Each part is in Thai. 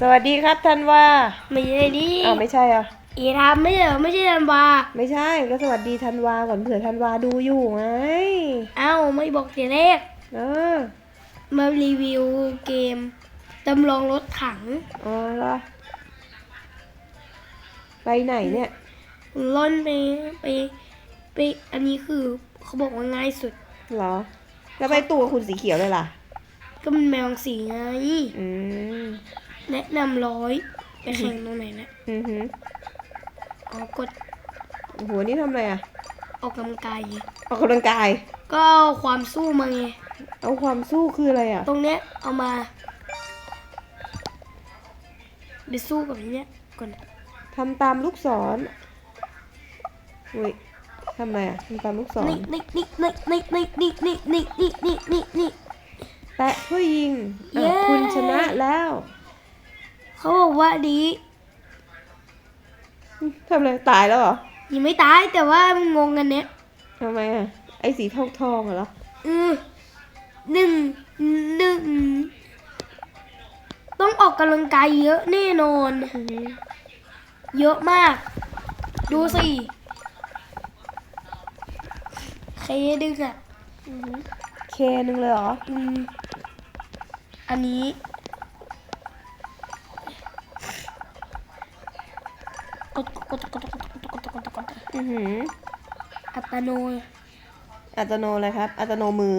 สวัสดีครับธันวาไม่ใช่ดิอ้าวไม่ใช่อะอีทำไม่ใช่เหรอไม่ใช่ธันวาไม่ใช่ก็สวัสดีธันวาก่อนเผื่อธันวาดูอยู่ไงเอ้าไม่บอกแต่แรกเออมารีวิวเกมจำลองรถถังอ๋อเหรอไปไหนเนี่ยล่อนไปไปไปอันนี้คือเขาบอกว่าง่ายสุดเหรอ แล้วไปตัวคุณสีเขียวเลยล่ะ ก็มันแมวสีไงอืม แนะนำร้อยไปแข่งตรงไหนนะอือหืออ๋อกดโอ้โหนี่ทำอะไรอะ ออกกำลังกายไงออกกำลังกาย ก็เอาความสู้มาไง เอาความสู้คืออะไรอะ ตรงเนี้ยเอามาไปสู้กับอันเนี้ยก่อนทำตามลูกศรอุ้ยทำอะไรอะทำตามลูกศร นี่นี่นี่นี่นี่นี่นี่นี่นี่นี่นี่นี่แตะเพื่อยิงอะเย้คุณชนะแล้ว เขาบอกว่าดีทำอะไรตายแล้วเหรอ ยังไม่ตายแต่ว่ามันงงกันเนี้ยทำไมอะ ไอ้สีทองทองๆอะเหรออือหนึ่งหนึ่งต้องออกกำลังกายเยอะแน่นอนอือหือเยอะมาก ดูสิเคดึงอะอือหือเคนึงเลยเหรอ อืม อันนี้ อือหือ อัตโน อัตโนอะไรครับ อัตโนมือ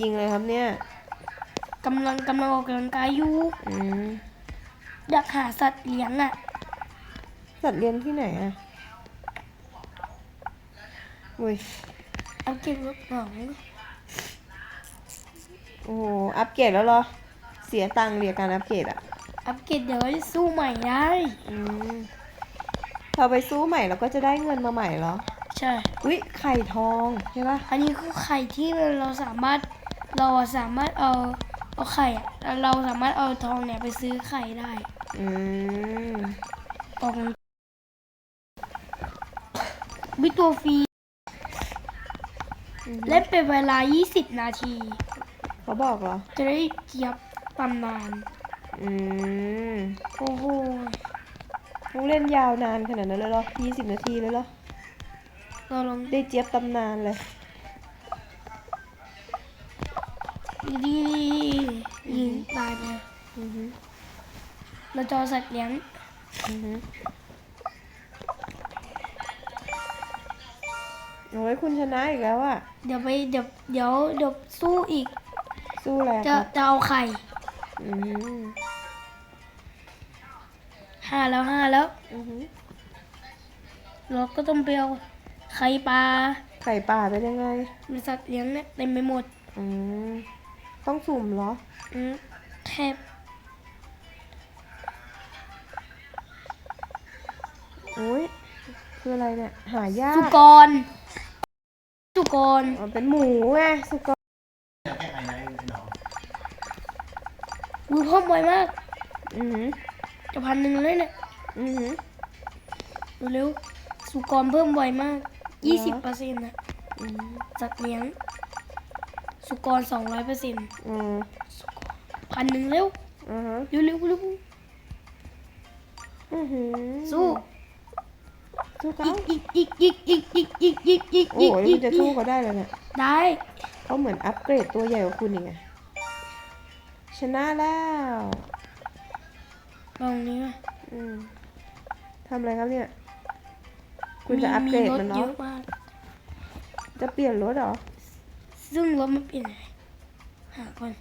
ยิงเลยครับเนี่ยกำลังกำลังออกกำลังกายอยู่อืมอยากหาสัตว์เลี้ยงอะ สัตว์เลี้ยงที่ไหนอะอุ้ยเอาเก็บรถหนังโอ้โหอัปเกรดแล้วเหรอ เสียตังค์เรียกการอัปเกรดอะ อัปเกรดเดี๋ยวจะสู้ใหม่ได้อืมพอไปสู้ใหม่เราก็จะได้เงินมาใหม่เหรอ ใช่ อุ้ยไข่ทองใช่ปะอันนี้คือไข่ที่เราสามารถเราอะสามารถเอาเอาไข่อะเราสามารถเอาทองเนี่ยไปซื้อไข่ได้อืมออกวิตัวฟรีอืมเล่นเป็นเวลา 20 นาที เขาบอกเหรอ จะได้เจี๊ยบตำนาน อืม โอ้โหต้องเล่นยาวนานขนาดนั้นเลยเหรอยี่สิบนาทีเลยเหรอเราลองได้เจี๊ยบตำนานเลย ดีๆยิงตายไปอือหือเราจอสัตว์เลี้ยงอือหือโอ้ยคุณชนะอีกแล้วอะเดี๋ยวไปเดี๋ยวเดี๋ยวเดี๋ยวสู้อีก สู้อะไรอะจะครับจะเอาไข่ อืม ห้าแล้วห้าแล้วอือหือเราก็ต้องไปเอาไข่ปลาไข่ป่าเป็นยังไง มีสัตว์เลี้ยงเนี่ยเต็มไปหมดอืม ต้องสุ่มเหรอ อืมแทบอุ้ยคืออะไรเนี่ย หายาสุกกรสุกรอ๋อเป็นหมูไงสุกรวิวเพิ่มไวมาก อือหือ จะพันหนึ่งเลยเนี่ยอือหือเร็วๆสุกรเพิ่มไวมากยี่สิบเปอร์เซ็นต์นะอืมสัตว์เลี้ยง สุกรสองร้อยเปอร์เซ็นต์อืมพันหนึ่งเร็วอือฮะเร็วเร็วเร็วอือหือสู้สู้เขาอีกอีกอีกอีกอีกอีกอีกอีกโอ้อีกยมันจะสู้เขาได้เลยเนี่ยได้เขาเหมือนอัปเกรดตัวใหญ่กว่าคุณอีกไงชนะแล้ว ลองนี้ไหมอืมทำอะไรครับเนี่ย คุณจะอัปเกรดมีมันรถเนาะเยอะมากจะเปลี่ยนรถเหรอ ซึ่งรถมันเปลี่ยนยังไงหาก่อน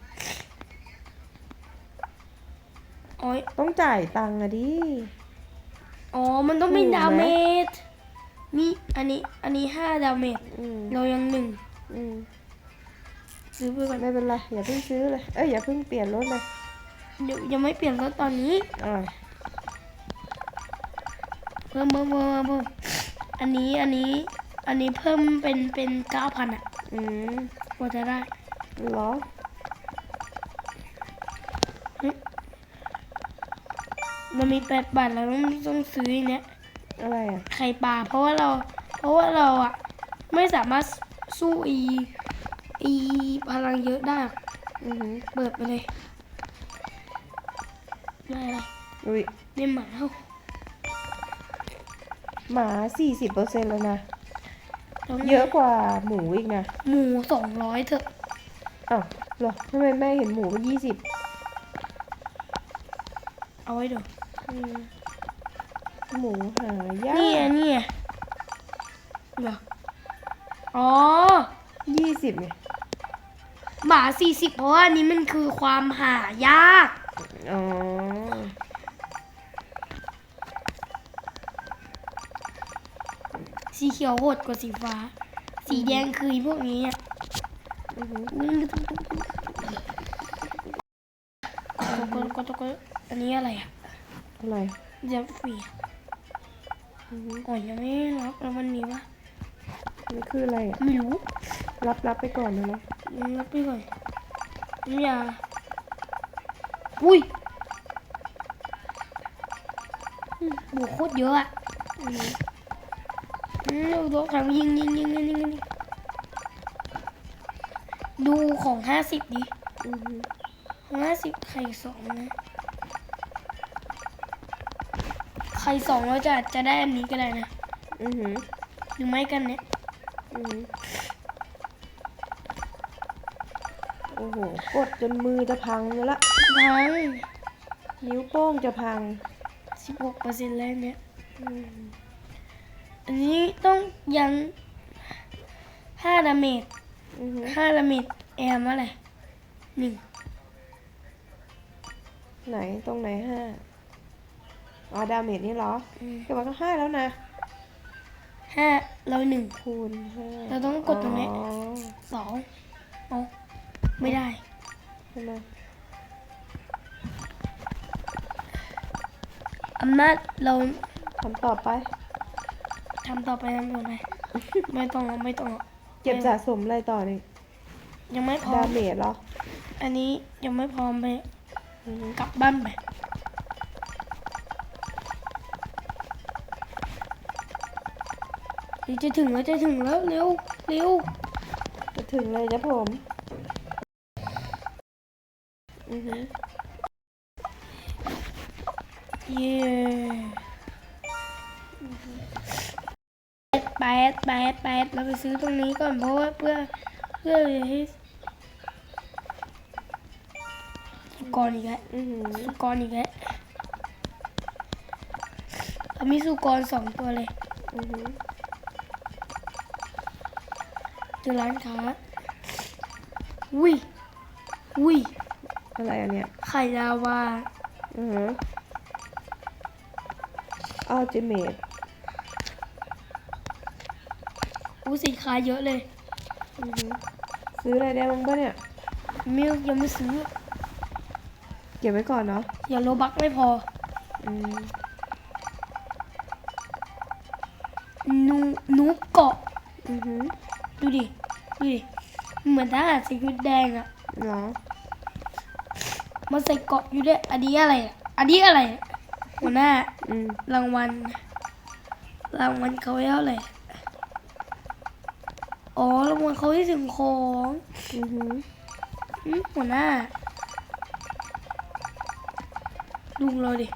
โอ้ยต้องจ่ายตังค์อะดิ อ๋อ มันต้องเป็นถูกไหมดาเมจมีอันนี้ อันนี้ห้าดาเมจอืมเรายังหนึ่งอืมซื้อไปก่อน ไม่เป็นไร อย่าเพิ่งซื้อเลย เอ้ย อย่าเพิ่งเปลี่ยนรถเลย เดี๋ยวยังไม่เปลี่ยนรถตอนนี้อ่าเพิ่มเพิ่มเพิ่มเพิ่มอันนี้อันนี้ อันนี้เพิ่มเป็นเป็นเก้าพันอะ อืมกว่าจะได้เหรอมันมีแปดบาทแล้วต้องต้องซื้ออันเนี้ยอะไรอะไข่ปลาเพราะว่าเรา เพราะว่าเราอะ ไม่สามารถสู้อี อีพลังเยอะได้หรอกอือหือเปิดไปเลย ได้อะไรอุ้ยได้หมาเอ้าหมาสี่สิบเปอร์เซ็นต์แล้วนะต้องเยอะกว่าหมูอีกนะหมูสองร้อยเถอะอ้าวเหรอทำไมแม่เห็นหมูเป็นยี่สิบเอาไว้ดูหมูหายานี่ไงกนี่ไงเหรออ๋อยี่สิบไงหมาสี่สิบเพราะว่าอันนี้มันคือความหายาก อ๋อ สีเขียวโหดกว่าสีฟ้า สีแดงคือไอ้พวกนี้อะอือหือก็ก็ก็ก็อันนี้อะไรอะอะไรเดี๋ยวฝีอือหืออ๋อยังไม่รับแล้ววันนี้วะนี่คืออะไรอะไม่รู้รับรับไปก่อนนะนะรับไปก่อนน้ำยาอุ้ยอืมบวกโคตรเยอะอะ อือหืออืมดูทำยิงยิงยิงยิงยิงยิงดูของห้าสิบดิของห้าสิบไข่สองนะไข่สองเราจะจะได้อันนี้ก็ได้นะอือหือหรือไม่กันเนี่ยอือหือโอ้โห กดจนมือจะพังอยู่ละพังนิ้วโป้งจะพังสิบหกเปอร์เซ็นต์แล้วเนี่ย อืมอันนี้ต้องยังห้าดาเมจอือหือห้าดาเมจแอมอะไรหนึ่งไหนตรงไหนห้าอ๋อดาเมจนี่เหรออืมแต่ว่าก็ห้าแล้วนะ ห้าเราหนึ่ง คูณห้าเราต้องกดตรงนี้ อ๋อสองเอาไม่ได้ใช่ไหมอำนาจเราทำต่อไป ทำต่อไปทำต่อไปไม่ต้องเอาไม่ต้องเอาเก็บสะสมอะไรต่อนี่ยังไม่พร้อดามเมจเหรอ อันนี้ยังไม่พร้อมไปอือหือกลับบ้านไปเดี๋ยวจะถึงแล้วจะถึงแล้วเร็วเร็วจะถึงเลยจ้ะผมอือหือเย้ แปดแปดแปดเราไปซื้อตรงนี้ก่อนเพราะว่าเพื่อเพื่อให้สุกรอีกแล้วอือหือสุกรอีกแล้วเรามีสุกรสองตัวเลยอือหือเจอร้านค้าอุ้ยอุ้ยอะไรอันเนี้ยไข่ลาวาอือหืออัลติเมท อู้สินค้าเยอะเลยอือหือซื้ออะไรได้บ้างปะเนี่ย มิลยังไม่ซื้อ เก็บไว้ก่อนเนาะอย่าโลบักไม่พอ อืมนูนูเกาะ อือหือดูดิ ดูดิ เหมือนทหารใส่ชุดแดงอะเหรอมันใส่เกาะอยู่ด้วย อันนี้อะไรอะอันนี้อะไรอะหัวหน้า อืมรางวัล รางวัลเขาให้เท่าไหร่ อ๋อรางวัลเขาให้ถึงของอือหืออืมหัวหน้าลุงเราดิ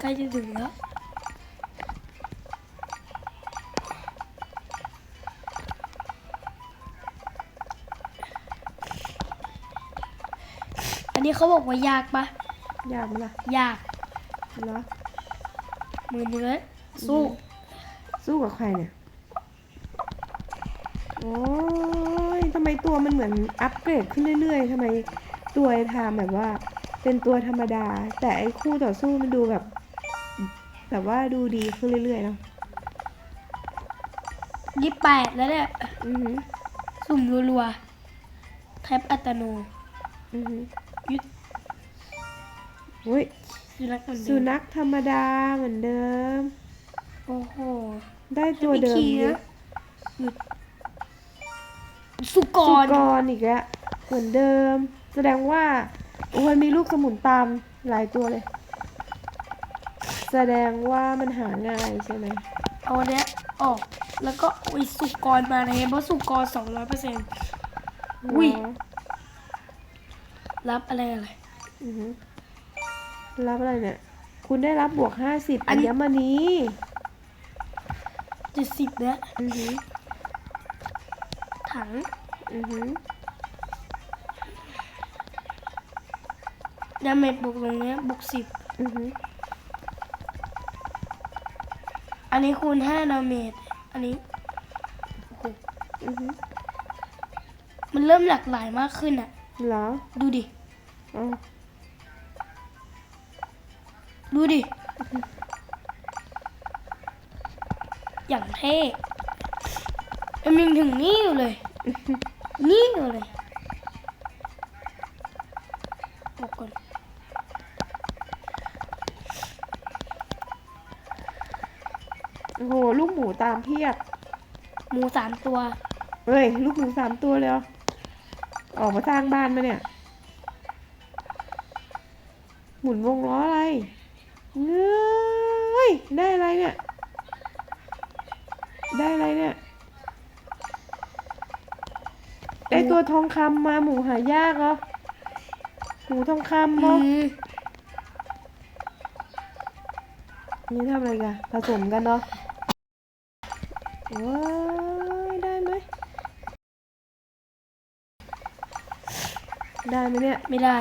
ใกล้จะถึงแล้วอันนี้เขาบอกว่ายากปะยากไหมล่ะยากเหรอมือเนื้อสู้สู้กับใครเนี่ย โอ้ยทำไมตัวมันเหมือนอัปเกรดขึ้นเรื่อยๆทำไมตัวไอ้ทามแบบว่า เป็นตัวธรรมดา แต่ไอ้คู่ต่อสู้มันดูแบบ แบบว่าดูดีขึ้นเรื่อยๆเนาะยี่แปดแล้วเนี่ยอือหือสุ่มรัวๆแคปอัตโนอือหือยึดอุ้ยสุนัขเหมือนสุเดิมนัขธรรมดาเหมือนเดิม โอ้โหได้ตัวเดิมให้ไปขี่เยนะอะหยุด สุกสุรกรอีกแล้วเหมือนเดิม แสดงว่า โอ้ยมีลูกสมุนตามหลายตัวเลย แสดงว่ามันหาง่ายใช่ไหมเอาอันเนี้ยออก แล้วก็เอาไอ้สุกรมาเลยเพราะสุกรสองร้อยเปอร์เซ็นต์อุ้ยเหรอรับอะไรอะไรอือฮึรับอะไรเนี่ย คุณได้รับบวกห้าสิบอัอันญมณีเจ็ดสิบเนี่ยอือฮึ ถัง อือฮึดาเมจบวกตรงเนี้ยบวกสิบอือฮึอันนี้คูณห้าดาเมจ อันนี้โอ้โหอือฮึมันเริ่มหลากหลายมากขึ้นอะ เหรอ ดูดิอ๋อดูดิ อย่างเท่ มันยังถึงนี่อยู่เลย นี่อยู่เลยบอกก่อนโอ้โหลูกหมูตามเพียบหมูสามตัวเฮ้ย ลูกหมูสามตัวเลยเหรอออกมาสร้างบ้านมาเนี่ย หมุนวงล้ออะไรเงยได้อะไรเนี่ย ได้อะไรเนี่ย ได้ตัวทองคำมาหมูหายากเหรอหมูทองคำเหรอนี่ทำอะไรกันผสมกันเนาะว้ายได้ไหม ได้ไหมเนี่ย ไม่ได้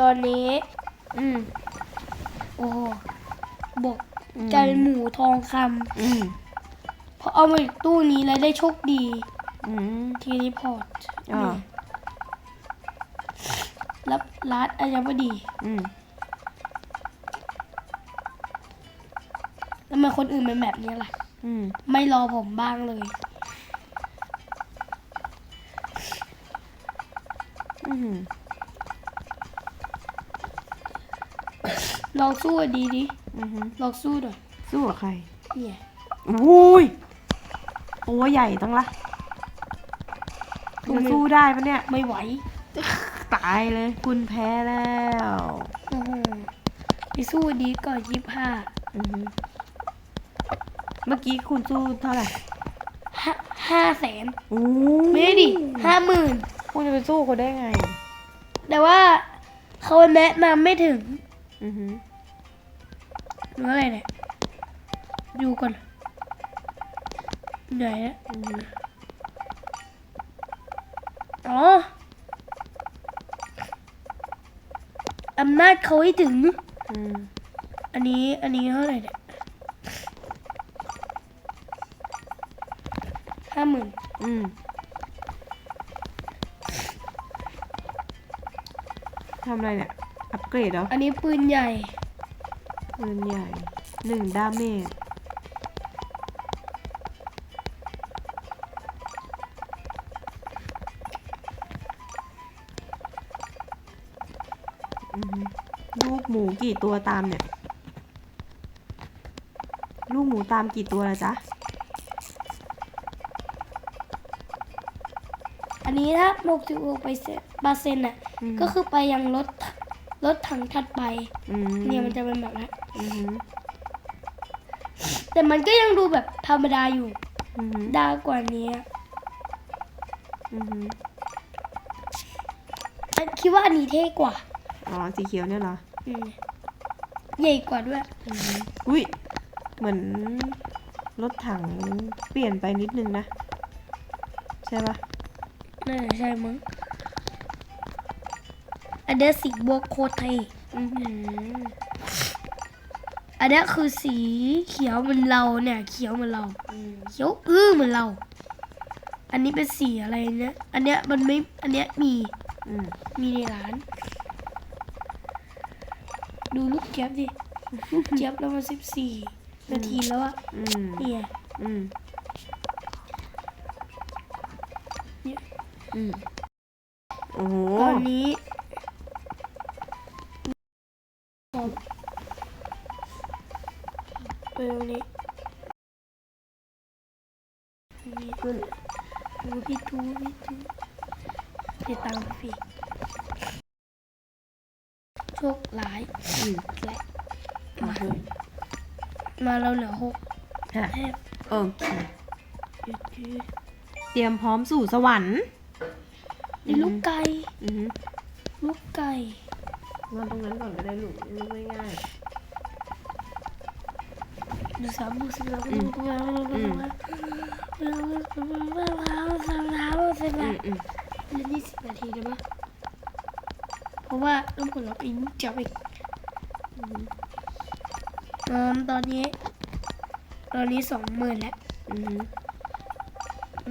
ตอนนี้ อืมโอ้โหบอกอืมกลายเป็นหมูทองคอืมำพอเอามาอีกตู้นี้แล้วได้โชคดีอืมทีรีพอร์ตอ่ารับรัดอัญมดีอืมแล้วทำไมคนอื่นเป็นแบบนี้ล่ะ อืมไม่รอผมบ้างเลย อืม ล องสู้อะดีดิอืมลองสู้หน่อยสู้กับใครเนี่ยอุ้ยตัวใหญ่ตั้งละคุณสู้ได้ปะเนี่ย ไม่ไหวตายเลย คุณแพ้แล้วโอ้โหไปสู้ดีก่อนยี่ห้าอือฮึเมื่อกี้คุณสู้เท่าไหร่ห้าห้าแสนโอ้ไม่ได้ดิห้าหมื่นคุณจะไปสู้เขาได้ไง แต่ว่าเขาแนะนำไม่ถึง อือฮึ หรืออะไรเนี่ยดูก่อนไหนอะอือฮึอ๋ออำนาจเขาให้ถึงอืมอันนี้ อันนี้เท่าไหร่เนี่ยห้าหมื่นอืมทำอะไรเนี่ย อัปเกรดเหรอ อันนี้ปืนใหญ่ ปืนใหญ่หนึ่งดาเมจอือฮึลูกหมูกี่ตัวตามเนี่ย ลูกหมูตามกี่ตัวละจ๊ะ อันนี้ถ้าหกสิบหกไปเซ็นเปอร์เซ็นต์อะอืมก็คือไปยังรถรถถังถัดไปอืมเนี่ยมันจะเป็นแบบนั้นอือฮึ แต่มันก็ยังดูแบบธรรมดาอยู่อือฮึดากว่านี้อือฮึอันคิดว่าอันนี้เท่กว่า อ๋อ สีเขียวเนี่ยเหรออืมใหญ่กว่าด้วยอือฮึอุ้ย เหมือนรถถังเปลี่ยนไปนิดนึงนะ ใช่ปะน่าจะใช่มั้งอันเนี้ยสีบวกโคตรเท่ อือหืออันเนี้ยคือสีเขียวเหมือนเราเนี่ย เขียวเหมือนเราอืมเขียวอื้อเหมือนเรา อันนี้เป็นสีอะไรเนี่ย อันเนี้ยมันไม่ อันเนี้ยมีอืมมีในร้าน ดูลูกเจี๊ยบดิ เจี๊ยบแล้วมาสิบสี่นาทีแล้วอะอืมเนี่ยอืมเนี่ยอืมโอ้โหตอนนี้เออนี้นี่ ขึ้น ทูพี่ทูพี่ทูติดตามพี่โชคร้าย อืม และ มา มา เลย มาเราเหลือหก ค่ะ แทบ โอเค เตรียมพร้อมสู่สวรรค์นี่ลูกไก่อือฮึลูกไก่นอนตรงนั้นก่อนก็ได้ลูกลูกง่ายดูสามดูสิบแล้วอืมดูแล้วดูอืมแล้วดูแล้วดูแล้วดูแล้วดูๆแล้วอืมอืมเล่นยี่สิบนาทีได้ปะเพราะว่าต้องกดล็อกอินจับอีกอืมอืมตอนนี้ ตอนนี้สองหมื่นแล้วอืม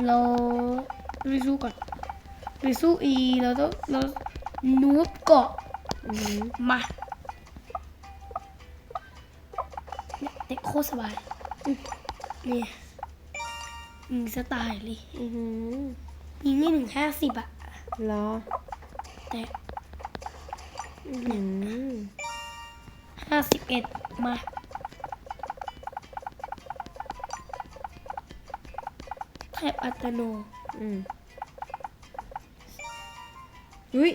เราไปสู้ก่อนไปสู้อีเราต้องเรานูบเกาะอืมมาเนี่ยเด็กโคตรสบายนี่ยิงสไตล์เลยอืมยิงนี่หนึ่งห้าสิบอะเหรอ แต่อืมห้าสิบเอ็ดมา ทบอัตโนอืมอุ้ย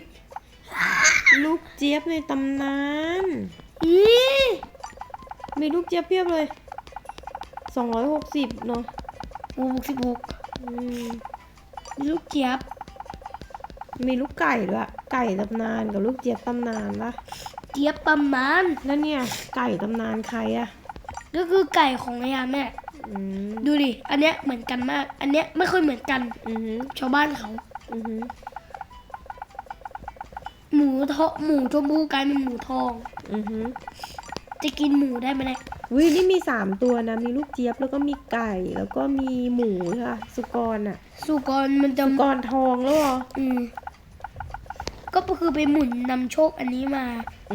ลูกเจี๊ยบในตำนานอีมีลูกเจี๊ยบเพียบเลยสองร้อยหกสิบเนาะโอ้หกสิบหกอืมมีลูกเจี๊ยบ มีลูกไก่ด้วยไก่ตำนานกับลูกเจี๊ยบตำนานปะเจี๊ยบประมาณแล้วเนี่ยไก่ตำนานใครอะ ก็คือไก่ของไอ้ยาแม่อืมดูดิอันเนี้ยเหมือนกันมาก อันเนี้ยไม่ค่อยเหมือนกันอือหือชาวบ้านเขา อือหือหมูทองหมูชมพูกลายเป็นหมูทอง อือหือจะกินหมูได้ไหมเนี่ยวินี่มีสามตัวนะ มีลูกเจี๊ยบแล้วก็มีไก่แล้วก็มีหมูค่ะ สุกรอะสุกรมันจะสุกรทองแล้วเหรอ อืมก็คือไปหมุนนำโชคอันนี้มา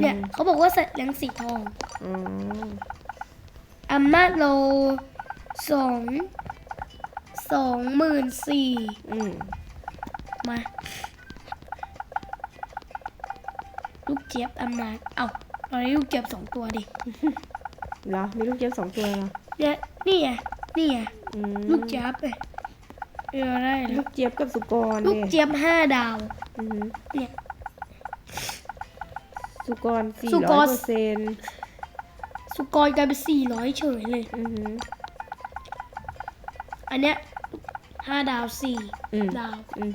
เนี่ยอืม เขาบอกว่าสัตว์เลี้ยงสีทอง อ๋อ อำนาจเราสองสองหมื่นสี่อืมมาลูกเจี๊ยบอำนาจเอ้าตอนนี้ลูกเจี๊ยบสองตัวดิเหรอ มีลูกเจี๊ยบสองตัวเหรอเนี่ยนี่ไงนี่ไงอืมลูกเจี๊ยบเลยเออได้แล้ลูวกเจี๊ยบกับสุกรลูกเนี่ยเจี๊ยบห้าดาว อือหือเนี่ย สุกรสี่สุกร้อยร เปอร์เซ็นต์สุ กรกลายเป็นสี่ร้อยเฉยเลยอือหือ อันเนี้ยห้าดาวสี่อืม ดาว อืม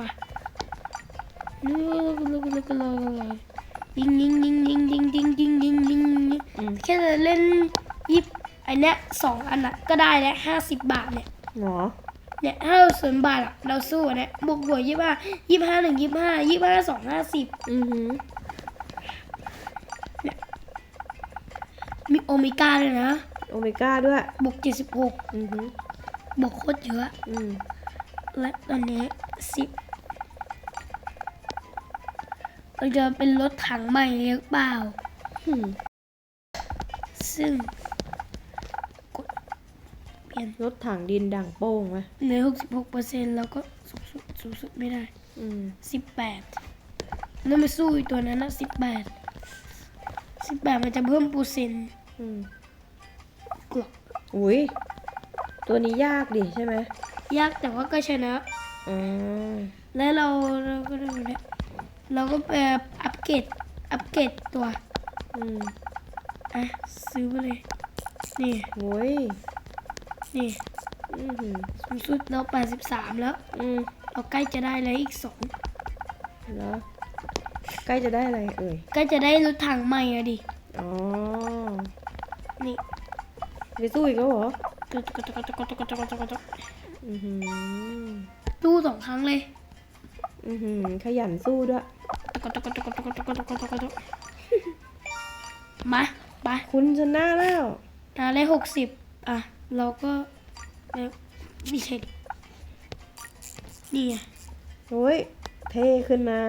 มาเลือกเลือกเลือกเลยยิงยิงยิงยิงยิงยิงยิงยิงยิงยิงอืมแค่จะเล่นยิบอันเนี้ยสองอันน่ะก็ได้แล้วห้าสิบบาทเนี่ยเหรอเนี่ยถ้าเราศูนย์บาทอะเราสู้อันเนี่ยบวกบวกยี่ห้ายี่ห้าหนึ่งยี่ห้ายี่ห้าสองห้าสิบอือหือ มีโอเมก้าเลยนะ โอเมก้าด้วย บวกเจ็ดสิบหกอือหือบวกโคตรเยอะ อืมและตอนนี้สิบเราจะเป็นรถถังใหม่หรือเปล่า อืมซึ่งกดเปลี่ยนรถถังดินด่างโป้งไหมเหลือหกสิบหกเปอร์เซ็นต์แล้วก็สูงสุดสูงสุดไม่ได้อืมสิบแปดนั่นไม่สู้อีกตัวนั้นนะสิบแปดสิบแปดมันจะเพิ่มเปอร์เซ็นต์อืม กรอบอุ้ยตัวนี้ยากดิใช่ไหมยากแต่ว่าก็ชนะอ๋อแล้วเราเราก็ดูเนี่ยเราก็ไปอัปเกรดอัปเกรดตัวอืมอะซื้อไปเลยนี่โอ้ยนี่อือหือสูงสุดเราแปดสิบสามแล้วอืมเราใกล้จะได้แล้วอีกสองแล้วใกล้จะได้อะไรเอ่ยใกล้จะได้รถถังใหม่อะดิอ๋อ นี่ไปสู้อีกแล้วเหรอตุ๊กตุ๊กตุ๊กตุ๊กตุ๊กตุ๊กตุ๊กตุ๊กอือหือตู้สองครั้งเลย อือหือขยันสู้ด้วยตุ๊กตุ๊กตุ๊กตุ๊กตุ๊กตุ๊กตุ๊กตุ๊กตุ๊กมาไปคุณชนะแล้วอะได้หกสิบอะ เราก็ไม่ไม่ใช่ดินี่ไงโอ้ยเท่ขึ้นนะ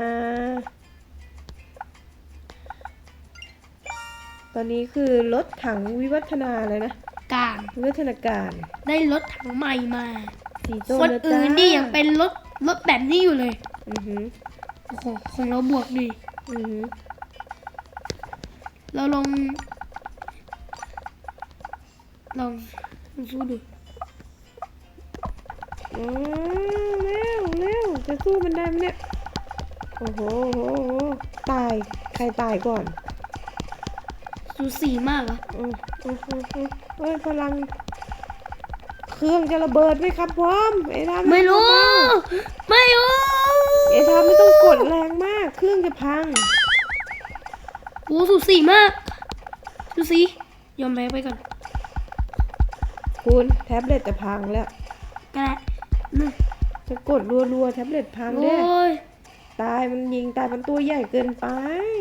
ตอนนี้คือรถถังวิวัฒนาเลยนะกลางวิวัฒนาการได้รถถังใหม่มาสีโจคนแล้วอื่จ้านนี่ยังเป็นรถรถแบบนี้อยู่เลยอือหือโอ้โหของเราบวกดิอือหือเราลองลองสู้ดูอ๋อเร็วเร็วจะสู้มันได้ไหมเนี่ยโอ้โหโอ้โหโอ้โหตายใครตายก่อน สูสีมากเหรออืมอืมอืมอืมเฮ้ยพลัง เครื่องจะระเบิดไหมครับพร้อมเอทามไม่รู้เบาไม่รู้ๆเอทามไม่ต้องกดแรงมาก เครื่องจะพัง โอ้สูสีมาก สูสี ยอมแพ้ไปก่อนคุณแท็บเล็ตจะพังแล้ว ก็ได้นู่นจะกดรัวๆแท็บเล็ตพังโอ้เด้ย ตายมันยิงตายมันตัวใหญ่เกินไป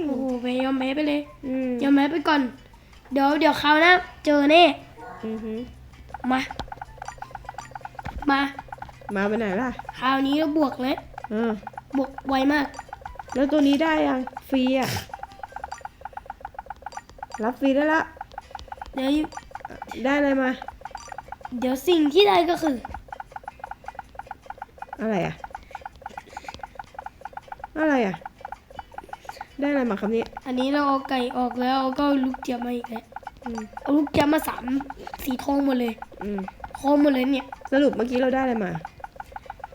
โอ้โหไปยอมแพ้ไปเลยอืมยอมแพ้ไปก่อน เดี๋ยวเดี๋ยวคราวหน้าเจอแน่อือหือมา มามาไปไหนล่ะคราวนี้เราบวกเลยอ่าบวกไวมาก แล้วตัวนี้ได้ยังฟรีอะรับฟรีได้ละเดี๋ยวได้อะไรมา เดี๋ยวสิ่งที่ได้ก็คือ อะไรอะ อะไรอะ ได้อะไรมาครับเนี่ยอันนี้เราเอาไก่ออกแล้วก็เอาลูกเจี๊ยบมาอีกแล้วอืมเอาลูกเจี๊ยบมาสามสีทองหมดเลยอืมทองหมดเลยเนี่ยสรุปเมื่อกี้เราได้อะไรมา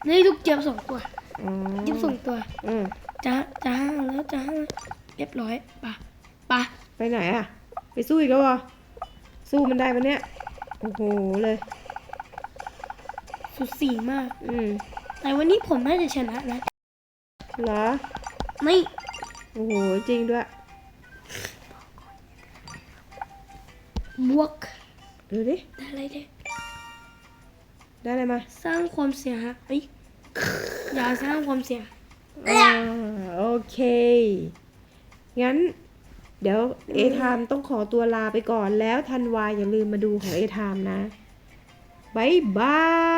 นี่ลูกเจี๊ยบสองตัวอ๋อเจี๊ยบสองตัวอืมจ้าจ้าแล้วจ้าเรียบร้อยปะปะไปไหนอะ ไปสู้อีกแล้วเหรอสู้มันได้ปะเนี่ยโอ้โหเลย สุดสีมาก อืมแต่วันนี้ผมน่าจะชนะนะ เหรอ ไม่โอ้โห จริงด้วย บวกดูดิ ได้อะไรเด้ได้อะไรมาสร้างความเสียหายอย่าสร้างความเสียหาย อ่าโอเค งั้น เดี๋ยวเอทามต้องขอตัวลาไปก่อนแล้วธันวาอย่าลืมมาดูของเอทามนะบายบาย